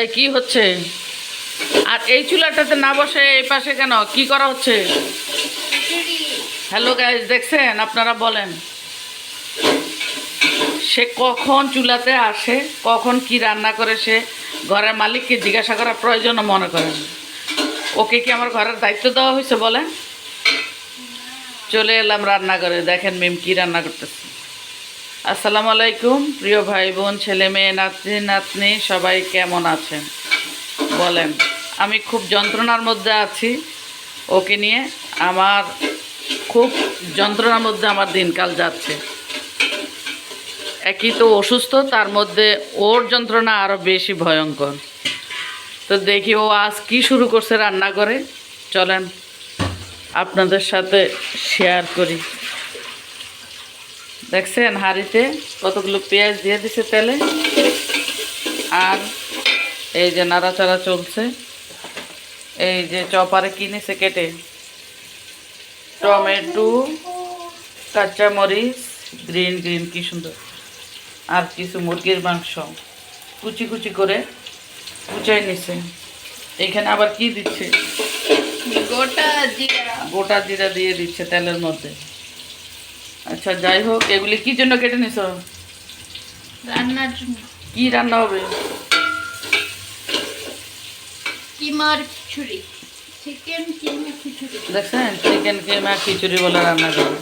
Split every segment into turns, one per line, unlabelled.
এই কি হচ্ছে? আর এই চুলাটাতে না বসে এই পাশে কেন? কি করা হচ্ছে? হ্যালো গাইজ দেখছেন? আপনারা বলেন। সে কখন চুলাতে আসে? কখন কি রান্না করে সে? ঘরের মালিককে জিজ্ঞাসা করার প্রয়োজন মনে করেন। ওকে কি আমার ঘরের দায়িত্ব দেওয়া হয়েছে বলেন? চলে এলাম রান্না করে দেখেন মেম কি রান্না করতেছে। আসসালামু আলাইকুম, প্রিয় ভাই বোন ছেলে মেয়ে, নাতনি নাতনি, সবাই কেমন আছেন? বলেন, আমি খুব যন্ত্রণার মধ্যে আছি, ওকে নিয়ে আমার খুব যন্ত্রণার মধ্যে আমার দিনকাল যাচ্ছে। একই তো অসুস্থ, তার মধ্যে ওর যন্ত্রণা আরও বেশি ভয়ঙ্কর। তো দেখি ও আজ কি শুরু করছে রান্না করে চলেন আপনাদের সাথে শেয়ার করি। দেখছেন হাঁড়িতে কতগুলো পেঁয়াজ দিয়ে দিছে তেলে? আর এই যে নাড়াচাড়া চলছে। এই যে চপারে কিনেছে কেটে। টমেটো কাঁচামরিচ গ্রিন গ্রিন কি সুন্দর। আর কিছু মুরগির মাংস। কুচি কুচি করে কুচাই নিছে। এখানে আবার কি দিচ্ছে?
গোটা জিরা।
গোটা জিরা দিয়ে দিচ্ছে তেলের মধ্যে। আচ্ছা যাই হোক এগুলি কি জন্য কেটে নিছ?
রান্নার জন্য।
কি রান্না হবে?
কিমার খিচুড়ি। চিকেন কিমা খিচুড়ি।
দেখছেন? চিকেন কিমা খিচুড়ি বলে রান্না করে।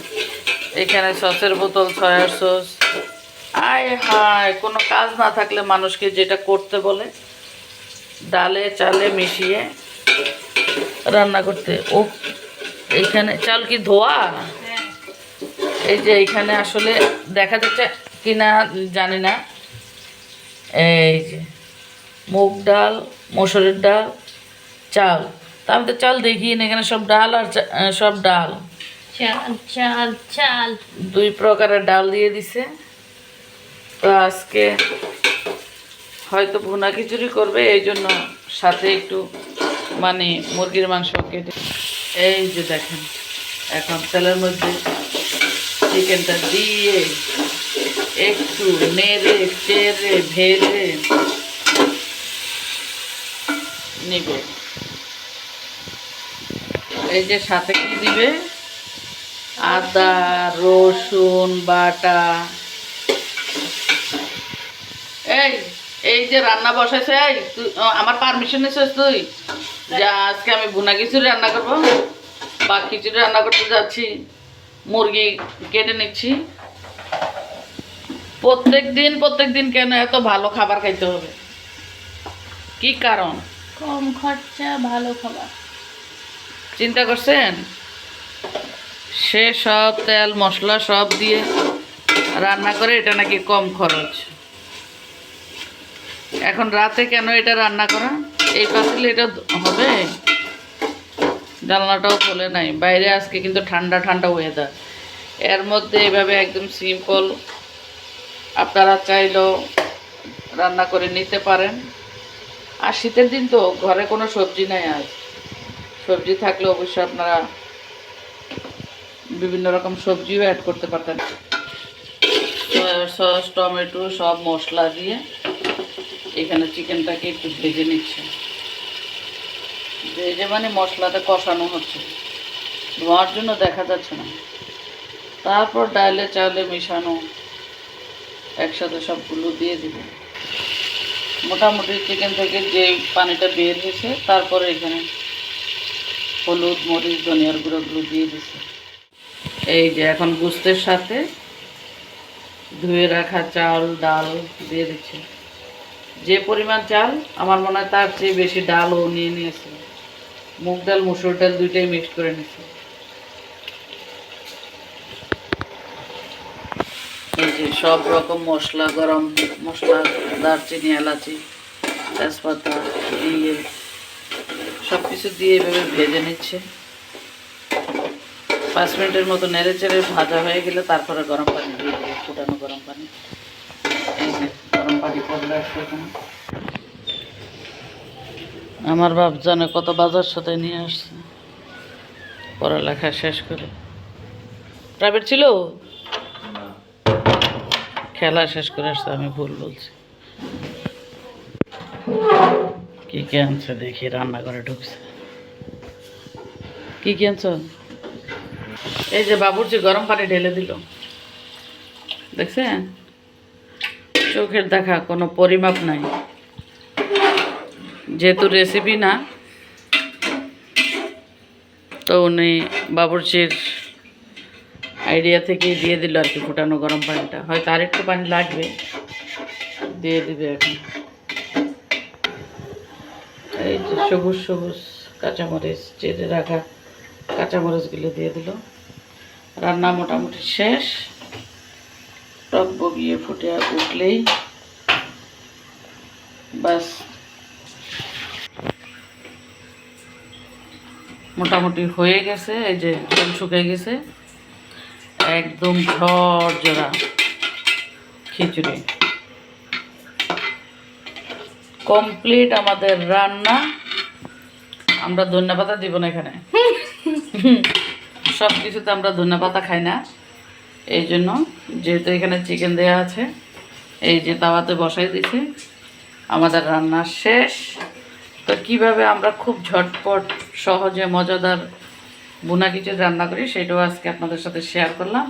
এখানে সসের বোতল সয়ার সস। আয় হায় কোনো কাজ না থাকলে মানুষকে যেটা করতে বলে ডালে চালে মিশিয়ে রান্না করতে। ও এখানে চাল কি ধোয়া?
হ্যাঁ।
এই যে এইখানে আসলে দেখা যাচ্ছে কিনা জানি না। এই যে মুগ ডাল মসুরের ডাল চাল। তা আমি তো চাল দেখি না এখানে সব ডাল আর সব ডাল।
চাল চাল চাল।
দুই প্রকারের ডাল দিয়ে দিছে। তো আজকে হয়তো ভুনা খিচুড়ি করবে এই জন্য সাথে একটু মানে মুরগির মাংস কেটে এই যে দেখেন এখন তেলের মধ্যে চিকেনটা দিয়ে একটু নেড়ে, চেড়ে, ভেজে নিবে। এই যে সাথে কি দিবে? আদা, রসুন, বাটা। এই এই যে রান্না বসাইছে, এই, তুই আমার পারমিশন নিছিস তুই? যা, আজকে আমি ভুনা খিচুড়ি রান্না করব। বা খিচুড়ি রান্না করতে যাচ্ছি। মুরগি কেটে নিচ্ছি। প্রত্যেক দিন প্রত্যেক দিন কেন এত ভালো খাবার খাইতে হবে? কি কারণ?
কম খরচা ভালো খাবার।
চিন্তা করছেন? সে সব তেল মশলা সব দিয়ে রান্না করে এটা নাকি কম খরচ। এখন রাতে কেন এটা রান্না করা? এই পাতিলে এটা হবে? জানলাটাও খোলে নাই। বাইরে আজকে কিন্তু ঠান্ডা ঠান্ডা ওয়েদার এর মধ্যে এভাবে একদম সিম্পল আপনারা চাইলেও রান্না করে নিতে পারেন। আর শীতের দিন তো ঘরে কোনো সবজি নাই আজ। সবজি থাকলে অবশ্যই আপনারা বিভিন্ন রকম সবজিও অ্যাড করতে পারতেন। সস, টমেটো সব মশলা দিয়ে এখানে চিকেনটাকে একটু ভেজে নিচ্ছে। ভেজে মানে মশলাটা কষানো হচ্ছে। ধোয়ার জন্য দেখা যাচ্ছে না। তারপর ডালে চালে মিশানো। একসাথে সবগুলো দিয়ে দিবে। মোটামুটি চিকেন থেকে যে পানিটা বের হয়েছে, তারপরে এখানে হলুদ, মরিচ, ধনিয়ার গুঁড়োগুলো দিয়ে দিছে। এই যে এখন গুস্তের সাথে ধুয়ে রাখা চাল, ডাল দিয়ে দিচ্ছে। যে পরিমাণ চাল, আমার মনে হয় তার চেয়ে বেশি ডালও নিয়ে নিয়েছে। মুগ ডাল, মুসুর ডাল দুইটাই মিক্স করে নিয়েছে এই যে সব রকম মশলা, গরম মশলা, দারচিনি, এলাচি, তেজপাতা দিয়ে সব কিছু দিয়ে এভাবে ভেজে নিচ্ছে। পাঁচ মিনিটের মতো নেড়ে চেড়ে ভাজা হয়ে গেলে তারপরে গরম পানি দিয়ে দেবে, ফুটানো গরম পানি। এই যে গরম পানি এখানে। আমার বাপ জানে কত বাজার সাথে নিয়ে আসছে। পড়ালেখা শেষ করে। প্রাইভেট ছিল? খেলা শেষ করে আসছে আমি ভুল বলছি। কি কি আনছে দেখি রান্নাঘরে ঢুকছে। কি কি আনছ? এই যে বাবুর্চি গরম পানি ঢেলে দিল। দেখছেন? চোখের দেখা কোনো পরিমাপ নাই। যেহেতু রেসিপি না, তো উনি বাবুর্চির আইডিয়া থেকেই দিয়ে দিল আর কি ফুটানো গরম পানিটা। হয়তো আরেকটু পানি লাগবে, দিয়ে দিবে এখন। এই যে সবুজ সবুজ কাঁচামরিচ চেড়ে রাখা কাঁচামরিচগুলো দিয়ে দিল। রান্না মোটামুটি শেষ। টক বগিয়ে ফুটে উঠলেই বাস মোটামুটি হয়ে গেছে, এই যে জল শুকিয়ে গেছে। একদম ঝরঝরা খিচুড়ি। কমপ্লিট আমাদের রান্না। আমরা ধন্যা পাতা দিব না এখানে। সব কিছুতে আমরা ধন্যা পাতা খাই না। এই জন্য যেহেতু এখানে চিকেন দেওয়া আছে, এই যে তাওয়াতে বসাই দিছে আমাদের রান্না শেষ। তো কীভাবে আমরা খুব ঝটপট, সহজে, মজাদার বোনা কিছু রান্না করি সেটাও আজকে আপনাদের সাথে শেয়ার করলাম।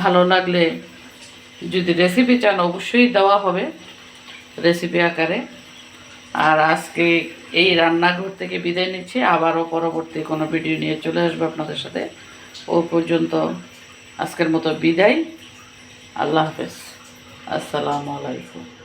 ভালো লাগলে যদি রেসিপি চান অবশ্যই দেওয়া হবে রেসিপি আকারে। আর আজকে এই রান্নাঘর থেকে বিদায় নিচ্ছি। আবারও পরবর্তী কোনো ভিডিও নিয়ে চলে আসব আপনাদের সাথে। ও পর্যন্ত আজকের মতো বিদায়। আল্লাহ হাফেজ। আসসালামু আলাইকুম।